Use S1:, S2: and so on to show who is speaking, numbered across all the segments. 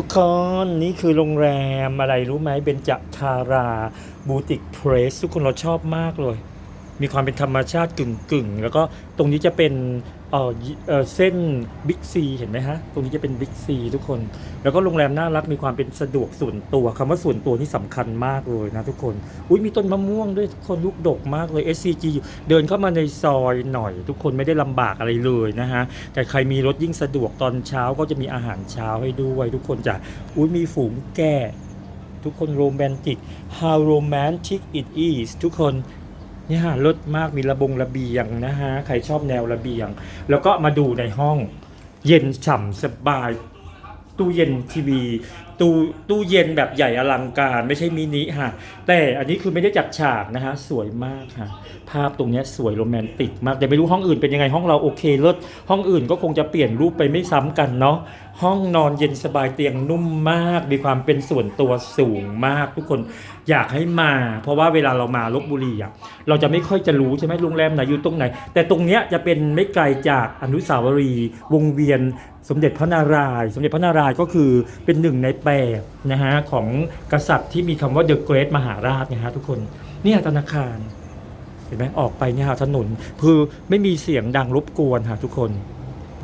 S1: ทุกคนนี่คือโรงแรมอะไรรู้ไหมเป็นจัคาราบูติกเพรสทุกคนเราชอบมากเลย มีความเป็นธรรมชาติกึ่งกึ่งๆแล้วก็ตรงนี้จะเป็นเออเออเส้นบิ๊กซีเห็นไหมฮะ ตรงนี้จะเป็นบิ๊กซีทุกคน แล้วก็โรงแรมน่ารักมีความเป็นสะดวกส่วนตัวคำว่าส่วนตัวที่สำคัญมากเลยนะทุกคน อุ้ยมีต้นมะม่วงด้วยทุกคนลูกดกมากเลย SCG เดินเข้ามาในซอยหน่อย ทุกคนไม่ได้ลำบากอะไรเลยนะฮะ แต่ใครมีรถยิ่งสะดวกตอนเช้าก็จะมีอาหารเช้าให้ด้วย ทุกคนจะอุ้ยมีฝูงแกะทุกคนโรแมนติก how romantic it is ทุกคน เนี่ยฮะรถมากมีระบงระเบียงนะฮะใครชอบแนวระเบียง แล้วก็มาดูในห้อง เย็นฉ่ำสบาย ตู้เย็นทีวี ตู้ตู้เย็นแบบใหญ่อลังการไม่ใช่มินิฮะแต่อันนี้คือไม่ได้จัดฉากนะฮะสวยมากค่ะภาพตรงนี้สวยโรแมนติกมากแต่ไม่รู้ห้องอื่นเป็นยังไงห้องเราโอเคเลิศห้องอื่นก็คงจะเปลี่ยนรูปไปไม่ซ้ำกันเนาะ ห้องนอนเย็นสบายเตียงนุ่มมาก มีความเป็นส่วนตัวสูงมาก ทุกคนอยากให้มา เพราะว่าเวลาเรามาลบบุรีอะเราจะไม่ค่อยจะรู้ใช่ไหมโรงแรมไหนอยู่ตรงไหน แต่ตรงเนี้ยจะเป็นไม่ไกลจากอนุสาวรีย์วงเวียน สมเด็จพระนารายณ์สมเด็จพระนารายณ์ก็คือเป็นหนึ่งในแปดนะฮะของกษัตริย์ที่มีคำว่า The Great มหาราชนะฮะทุกคนเนี่ยธนาคารเห็นไหมออกไปเนี่ยฮะถนนคือไม่มีเสียงดังรบกวนฮะทุกคน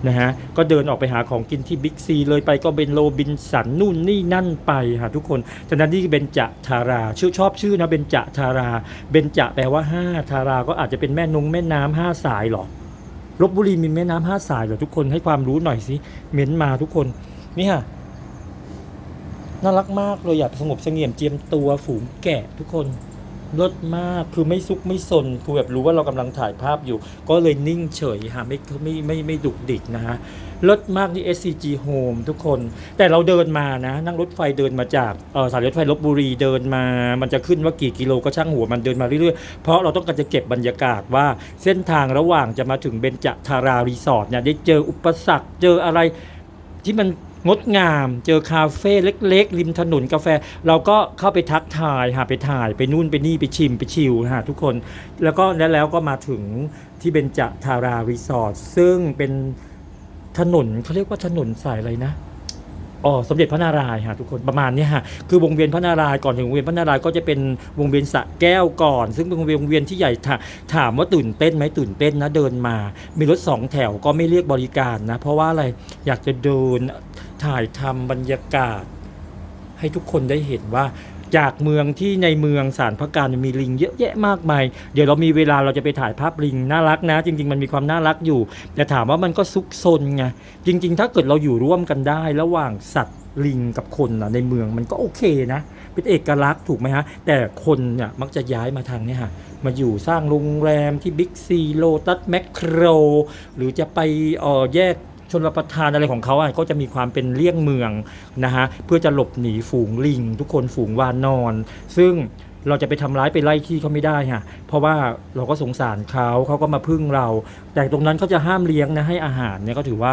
S1: นะฮะก็เดินออกไปหาของกินที่บิ๊กซีเลยไปก็เป็นโรบินสันนู่นนี่นั่นไปฮะทุกคนฉะนั้นนี่เป็นจะทาราชื่อชอบชื่อนะเป็นจะทาราเบนจะแปลว่าห้าทาราก็อาจจะเป็นแม่นงแม่น้ำห้าสายหรอลบบุรีมีแม่น้ำห้าสายเหรอทุกคนให้ความรู้หน่อยสิเม้นมาทุกคนนี่ค่ะน่ารักมากเลยอยากสงบเสงี่ยมเจียมตัวฝูงแกะทุกคน ลดมากคือไม่ซุกไม่ซนคือแบบรู้ว่าเรากำลังถ่ายภาพอยู่ ก็เลยนิ่งเฉยฮะไม่ไม่ไม่ไม่ดุกดิกนะฮะลดมากนี่ SCG Home ทุกคน แต่เราเดินมานะ นั่งรถไฟเดินมาจากเออสายรถไฟลบบุรีเดินมา มันจะขึ้นว่ากี่กิโลก็ช่างหัวมันเดินมาเรื่อยๆ เพราะเราต้องการจะเก็บบรรยากาศว่าเส้นทางระหว่างจะมาถึงเบญจทารารีสอร์ทเนี่ยได้เจออุปสรรคเจออะไรที่มัน งดงาม เจอคาเฟ่เล็ก ๆ ริมถนนกาแฟ เราก็เข้าไปทักทายหาไปถ่ายไปนู่นไปนี่ไปชิมไปชิลหาทุกคน แล้วก็แล้วแล้วก็มาถึงที่เบญจทารารีสอร์ทซึ่งเป็นถนนเขาเรียกว่าถนนสายอะไรนะอ๋อสมเด็จพระนารายณ์ฮะทุกคนประมาณนี้ฮะคือวงเวียนพระนารายณ์ก่อนถึงวงเวียนพระนารายณ์ก็จะเป็นวงเวียนสะแก้วก่อน ซึ่งเป็นวงเวียนวงเวียนที่ใหญ่ถาถามว่าตื่นเต้นไหมตื่นเต้นนะเดินมา มีรถสองแถวก็ไม่เรียกบริการนะ เพราะว่าอะไรอยากจะเดิน ถ่ายทำบรรยากาศ ให้ทุกคนได้เห็นว่า จากเมืองที่ในเมืองสารพระการมีลิงเยอะแยะมากมาย เดี๋ยวเรามีเวลาเราจะไปถ่ายภาพลิงน่ารักนะ จริง ๆ มันมีความน่ารักอยู่ แต่ถามว่ามันก็ซุกซนไงจริง ๆ ถ้าเกิดเราอยู่ร่วมกันได้ ระหว่างสัตว์ลิงกับคนนะในเมืองมันก็โอเคนะ เป็นเอกลักษณ์ถูกไหมฮะ แต่คนเนี่ยมักจะย้ายมาทางเนี้ฮะ มาอยู่สร้างโรงแรมที่บิ๊กซีโลตัสแมคโคร หรือจะไปออแยก ชนรประทานอะไรของเขาอะก็จะมีความเป็นเลี่ยงเมืองนะฮะเพื่อจะหลบหนีฝูงลิง ทุกคนฝูงวานนอน ซึ่งเราจะไปทำร้ายไปไล่ที่เขาไม่ได้ฮะเพราะว่าเราก็สงสารเขาเขาก็มาพึ่งเรา แต่ตรงนั้นเขาจะห้ามเลี้ยงนะให้อาหารเนี่ยก็ถือว่า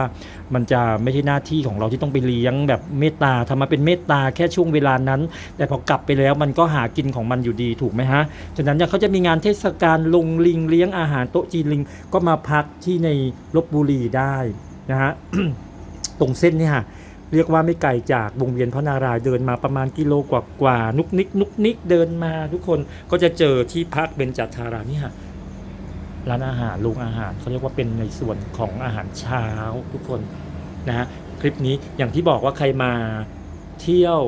S1: มันจะไม่ใช่หน้าที่ของเราที่ต้องไปเลี้ยงแบบเมตตาทำมาเป็นเมตตาแค่ช่วงเวลานั้น แต่พอกลับไปแล้วมันก็หากินของมันอยู่ดีถูกไหมฮะฉะนั้นเนี่ยเขาจะมีงานเทศกาลลงลิงเลี้ยงอาหารโต๊ะจีนลิง ก็มาพักที่ในลบบุรีได้ นะฮะตรงเส้นนี่ฮะเรียกว่าไม่ไกลจากวงเวียนพระนารายเดินมาประมาณกิโลกว่ากว่านุกนิกนุกนิกเดินมาทุกคนก็จะเจอที่พักเบญจทารานี่ฮะร้านอาหารโรงอาหารเขาเรียกว่าเป็นในส่วนของอาหารเช้าทุกคนนะฮะคลิปนี้อย่างที่บอกว่าใครมาเที่ยว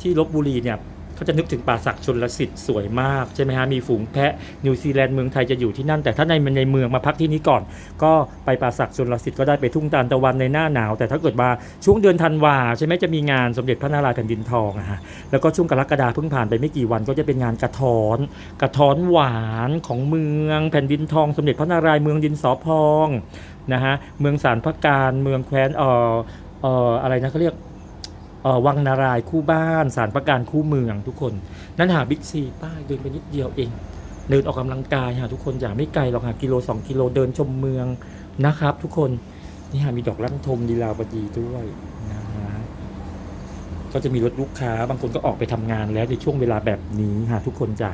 S1: ที่ลบบุรีเนี่ย เขาจะนึกถึงป่าศักชนลสิทธิ์สวยมากใช่ไหมฮะมีฝูงแพะนิวซีแลนด์เมืองไทยจะอยู่ที่นั่น แต่ถ้าในในเมืองมาพักที่นี้ก่อน ก็ไปป่าศักชนลสิทธิ์ก็ได้ไปทุ่งตาลตะวันในหน้าหนาว แต่ถ้าเกิดมาช่วงเดือนธันวาใช่ไหมจะมีงานสมเด็จพระนารายณ์แผ่นดินทองอะฮะแล้วก็ช่วงกรกฎาเพิ่งผ่านไปไม่กี่วันก็จะเป็นงานกระท้อน กระท้อนหวานของเมืองแผ่นดินทอง สมเด็จพระนารายณ์เมืองดินสอพองนะฮะเมืองสารพระการเมืองแคว้นเอ่อเอ่ออะไรนะเขาเรียก วังนารายคู่บ้านสารพระการคู่เมืองทุกคน นั้นหาบิ๊กซีป้ายเดินไปนิดเดียวเอง เดินออกกำลังกายหาทุกคนอย่าไม่ไกลหรอกหากิโลสองกิโลเดินชมเมืองนะครับ ทุกคนนี่หามีดอกลั่นทมดีลาวดีด้วยนะฮะก็จะมีรถลูกค้าบางคนก็ออกไปทำงานแล้วในช่วงเวลาแบบนี้ฮะทุกคนจะ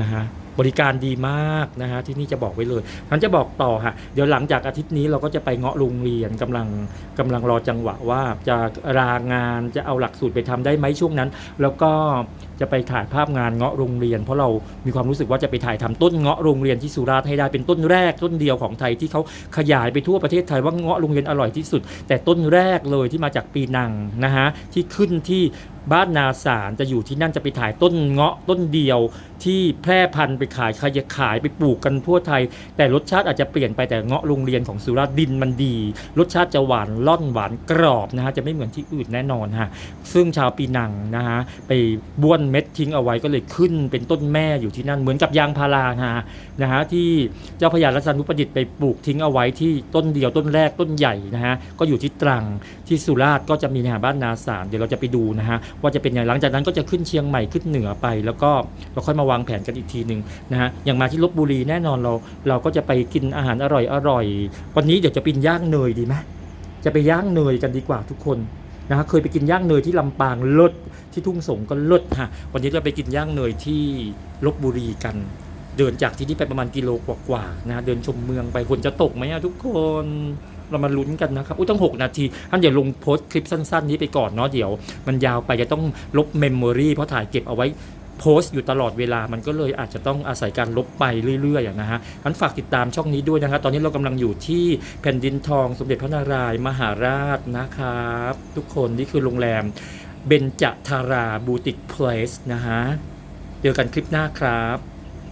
S1: นะฮะ บริการดีมากนะฮะที่นี่จะบอกไว้เลยฉันจะบอกต่อฮะเดี๋ยวหลังจากอาทิตย์นี้เราก็จะไปเงาะโรงเรียนกำลังกำลังรอจังหวะว่าจะลางานจะเอาหลักสูตรไปทำได้ไหมช่วงนั้น แล้วก็จะไปถ่ายภาพงานเงาะโรงเรียน เพราะเรามีความรู้สึกว่าจะไปถ่ายทำต้นเงาะโรงเรียนที่สุราษฎร์ให้ได้เป็นต้นแรกต้นเดียวของไทยที่เขาขยายไปทั่วประเทศไทยว่าเงาะโรงเรียนอร่อยที่สุด แต่ต้นแรกเลยที่มาจากปีนังนะฮะที่ขึ้นที่บ้านนาสารจะอยู่ที่นั่นจะไปถ่ายต้นเงาะต้นเดียวที่แพร่พันธุ์ไปขายขายขายไปปลูกกันทั่วไทย แต่รสชาติอาจจะเปลี่ยนไปแต่เงาะโรงเรียนของสุราษฎร์ดินมันดี รสชาติจะหวานล่อนหวานกรอบนะฮะจะไม่เหมือนที่อื่นแน่นอนฮะซึ่งชาวปีนังนะฮะไปบ้วนเม็ดทิ้งเอาไว้ก็เลยขึ้นเป็นต้นแม่อยู่ที่นั่นเหมือนกับยางพารานะฮะนะฮะที่เจ้าพระยารัศนุประดิษฐ์ไปปลูกทิ้งเอาไว้ที่ต้นเดียวต้นแรกต้นใหญ่นะฮะก็อยู่ที่ตรังที่สุราษฎร์ก็จะมีนะฮะบ้านนาสารเดี๋ยวเราจะไปดูนะฮะว่าจะเป็นยังไงหลังจากนั้นก็จะขึ้นเชียงใหม่ขึ้นเหนือไป แล้วก็เราค่อยมาวางแผนกันอีกทีหนึ่งนะฮะอย่างมาที่ลบบุรีแน่นอนเรา เราก็จะไปกินอาหารอร่อยอร่อยวันนี้เดี๋ยวจะไปย่างเนยดีไหมจะไปย่างเนยกันดีกว่าทุกคนนะฮะเคยไปกินย่างเนยที่ลำปางลิศที่ทุ่งสงก็ลิศฮะวันนี้เราไปกินย่างเนยที่ลบบุรีกันเดินจากที่นี่ไปประมาณกิโลกว่าๆนะเดินชมเมืองไปคนจะตกไหมทุกคนเรามาลุ้นกันนะครับอุ้ยต้อง 6 นาทีท่านเดี๋ยวลงโพสต์คลิปสั้น ๆ นี้ไปก่อนเนาะเดี๋ยว มันยาวไปจะต้องลบเมมโมรีเพราะถ่ายเก็บเอาไว้ โพสต์อยู่ตลอดเวลามันก็เลยอาจจะต้องอาศัยการลบไปเรื่อยๆอะนะฮะงั้นฝากติดตามช่องนี้ด้วยนะครับตอนนี้เรากำลังอยู่ที่แผ่นดินทองสมเด็จพระนารายณ์มหาราชนะครับ ทุกคนนี่คือโรงแรมเบญจทาราบูติกเพลสนะฮะเจอกันคลิปหน้าครับ